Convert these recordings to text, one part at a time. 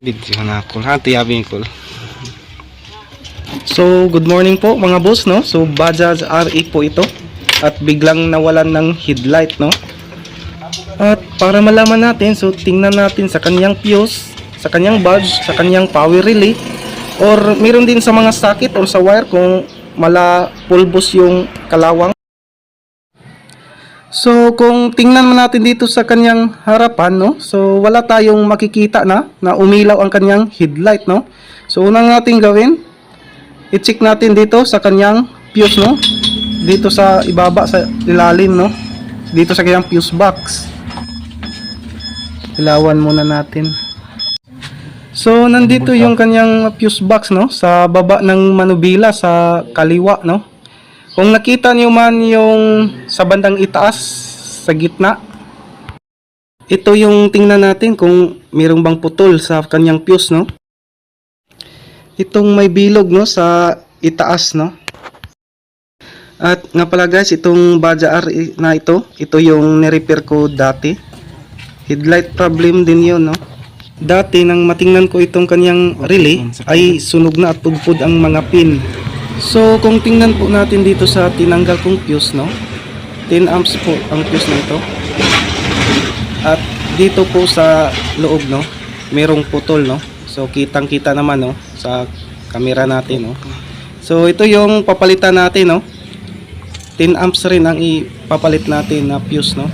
Video na ako. Hati yabi ko. So, good morning po mga boss, no? So, Bajaj RE po ito. At biglang nawalan ng headlight, no? At para malaman natin, so tingnan natin sa kanyang fuse, sa kanyang badge, sa kanyang power relay, or meron din sa mga socket or sa wire kung mala pulbos yung kalawang. So, kung tingnan mo natin dito sa kanyang harapan, no? So, wala tayong makikita na na umilaw ang kanyang headlight, no? So, unang natin gawin, i-check natin dito sa kanyang fuse, no? Dito sa ibaba sa ilalim, no? Dito sa kanyang fuse box. Ilawan muna natin. So, nandito yung kanyang fuse box, no? Sa baba ng manubila sa kaliwa, no? Kung nakita niyo man yung sa bandang itaas, sa gitna, ito yung tingnan natin kung mayroong bang putol sa kanyang fuse, no? Itong may bilog, no, sa itaas, no? At nga pala guys, itong Baja R na ito, ito yung nirepair ko dati. Headlight problem din yun, no? Dati nang matingnan ko itong kanyang relay, ay sunog na at pudpud ang mga pin. So, kung tingnan po natin dito sa tinanggal kong fuse, no? 10 amps po ang fuse na ito. At dito po sa loob, no? Merong putol, no? So, kitang-kita naman, no? Sa camera natin, no? So, ito yung papalitan natin, no? 10 amps rin ang ipapalit natin na fuse, no?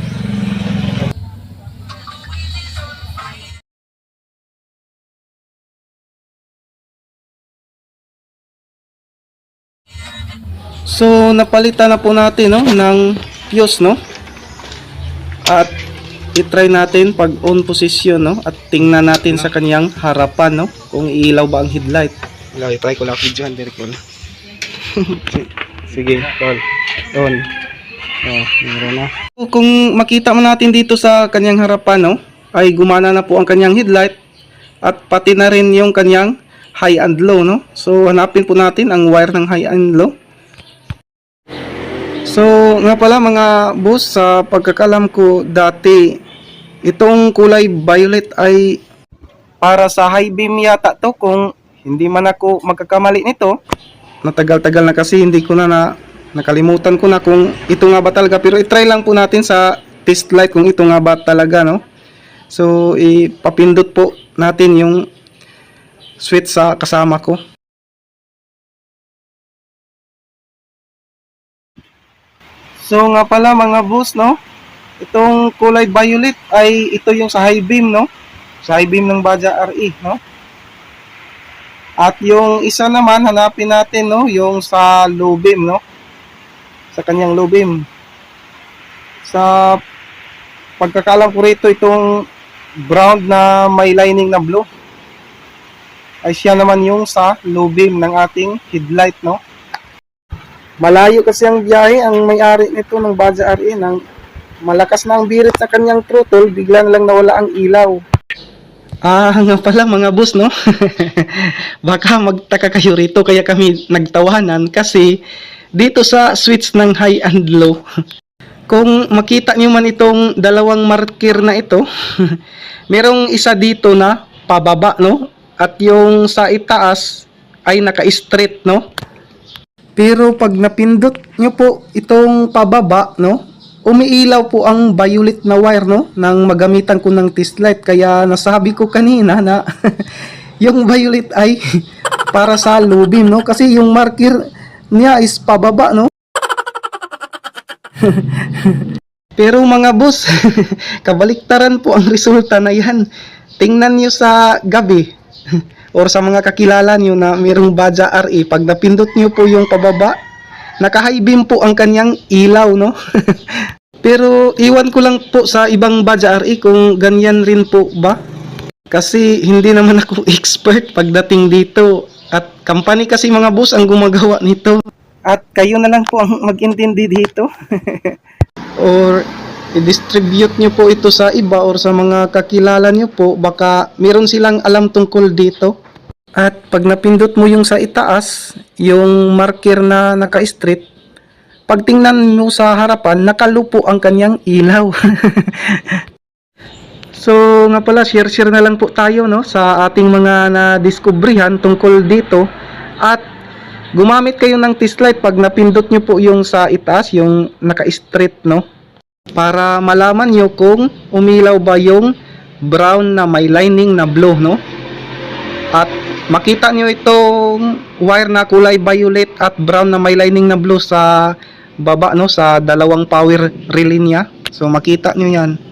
So, napalitan na po natin, no, ng fuse, no? At i-try natin pag on position, no? At tingnan natin sa kanyang harapan, no? Kung iilaw ba ang headlight. Ilaw, try ko lang video direct ko. Sige, call. On. Oh, meron na. Kung makita mo natin dito sa kanyang harapan, no? Ay gumana na po ang kanyang headlight at pati na rin yung kanyang high and low, no? So, hanapin po natin ang wire ng high and low. So, nga pala mga boss, sa pagkakalam ko dati, itong kulay violet ay para sa high beam yata to kung hindi man ako magkakamali nito. Natagal-tagal na kasi hindi ko na, na nakalimutan ko na kung ito nga ba talaga pero i-try lang po natin sa test light kung ito nga ba talaga no. So ipapindot po natin yung switch sa kasama ko. So nga pala mga boss no, itong kulay violet ay ito yung sa high beam no, sa high beam ng Baja RE no. At yung isa naman hanapin natin no, yung sa low beam no, sa kanyang low beam. Sa pagkakalam ko rito itong brown na may lining na blue ay siya naman yung sa low beam ng ating headlight no. Malayo kasi ang biyahe, ang may-ari nito ng Baja RE nang malakas na ang birit sa kanyang throttle, bigla na lang nawala ang ilaw. Ah, nga pala mga boss, no? Baka magtaka kayo rito kaya kami nagtawanan kasi dito sa switch ng high and low. Kung makita niyo man itong dalawang marker na ito, merong isa dito na pababa, no? At yung sa itaas ay naka-straight, no? Pero pag napindot nyo po itong pababa, no? Umiilaw po ang violet na wire, no? Nang magamitan ko ng test light. Kaya nasabi ko kanina na yung violet ay para sa low no? Kasi yung marker niya is pababa, no? Pero mga boss, kabaliktaran po ang resulta na yan. Tingnan nyo sa gabi or sa mga kakilala nyo na mayroong Baja RE, pag napindot nyo po yung pababa, naka-high beam po ang kanyang ilaw, no? Pero iwan ko lang po sa ibang Baja RE kung ganyan rin po ba. Kasi hindi naman ako expert pagdating dito. At company kasi mga boss ang gumagawa nito. At kayo na lang po ang mag-intindi dito. or i-distribute nyo po ito sa iba or sa mga kakilala nyo po, baka meron silang alam tungkol dito. At pag napindot mo yung sa itaas, yung marker na naka-straight, pag tingnan mo sa harapan, nakalupo ang kanyang ilaw. So nga pala, share-share na lang po tayo no sa ating mga na-discoveryhan tungkol dito at gumamit kayo ng test light pag napindot nyo po yung sa itaas, yung naka-straight no para malaman nyo kung umilaw ba yung brown na may lining na blue no at makita nyo itong wire na kulay violet at brown na may lining na blue sa baba no sa dalawang power relay niya. So makita nyo yan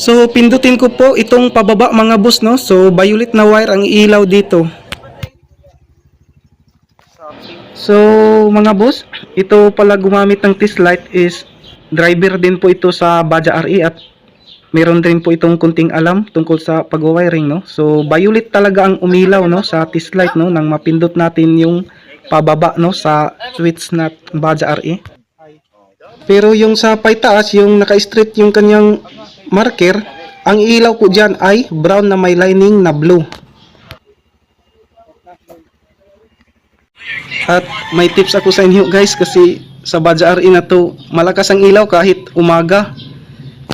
So pindutin ko po itong pababa mga boss no. So violet na wire ang ilaw dito. So mga boss, ito pala gumamit ng test light is driver din po ito sa Baja RE at meron din po itong kunting alam tungkol sa pag-wiring no. So violet talaga ang umilaw no sa test light no nang mapindot natin yung pababa no sa switch na Baja RE. Pero yung sa paitaas, yung naka-straight yung kanyang marker, ang ilaw po dyan ay brown na may lining na blue. At may tips ako sa inyo guys kasi sa Baja RE na to, malakas ang ilaw kahit umaga.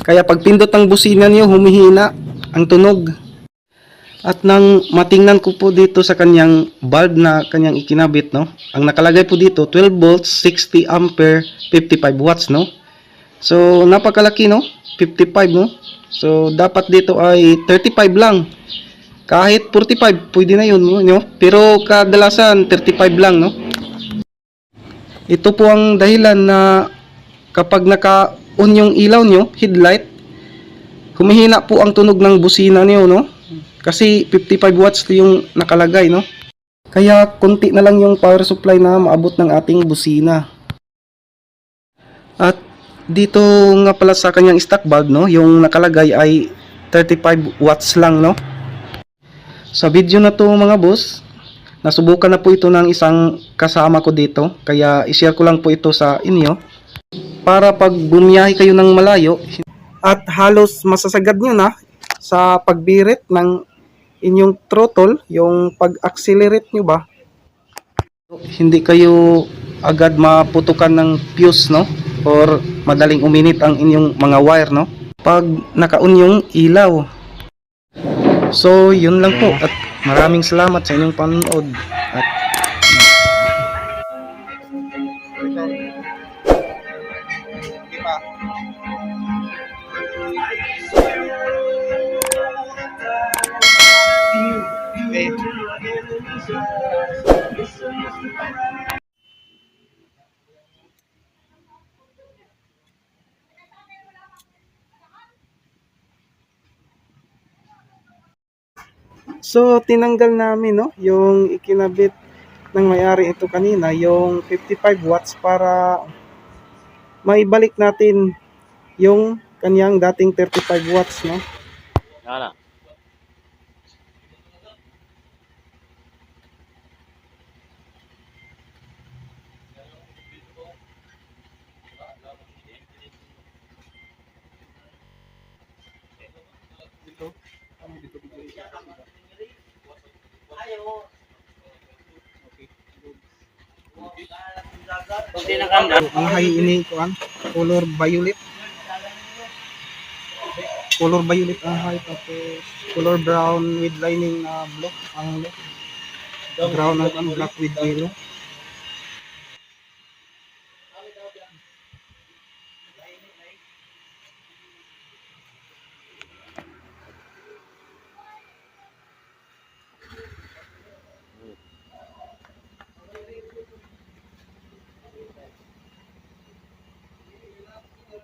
Kaya pag pindot ang busina niyo, humihina ang tunog. At nang matingnan ko po dito sa kanyang bulb na kanyang ikinabit, no? Ang nakalagay po dito, 12 volts, 60 ampere, 55 watts, no? So, napakalaki, no? 55, no? So, dapat dito ay 35 lang. Kahit 45, pwede na yun, no? Pero kadalasan, 35 lang, no? Ito po ang dahilan na kapag naka-on yung ilaw nyo, headlight, humihina po ang tunog ng busina niyo, no? Kasi 55 watts yung nakalagay, no? Kaya konti na lang yung power supply na maabot ng ating busina. At dito nga pala sa kanyang stock bulb, no? Yung nakalagay ay 35 watts lang, no? Sa video na to mga boss, nasubukan na po ito ng isang kasama ko dito. Kaya ishare ko lang po ito sa inyo. Para pag bumiyahe kayo ng malayo, at halos masasagad nyo na sa pagbirit ng inyong throttle, yung pag-accelerate nyo ba, hindi kayo agad maputukan ng fuse, no? Or madaling uminit ang inyong mga wire, no? Pag naka-on yung ilaw. So, yun lang po. At maraming salamat sa inyong panonood. At So, tinanggal namin, no, yung ikinabit ng may-ari ito kanina, yung 55 watts para maibalik natin yung kanyang dating 35 watts, no. Ano? Kunti na kang Ang high ini kuan, color violet. Color violet ang high tapos color brown with lining na blue ang low. Brown ang black with yellow.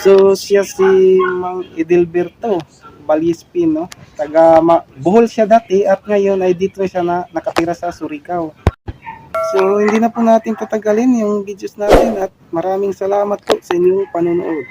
So, siya si Mang Edelberto Balispin, no? Taga Ma- Bohol siya dati at ngayon ay dito siya na nakatira sa Surigao. So, hindi na po natin tatagalin yung videos natin at maraming salamat po sa inyong panonood.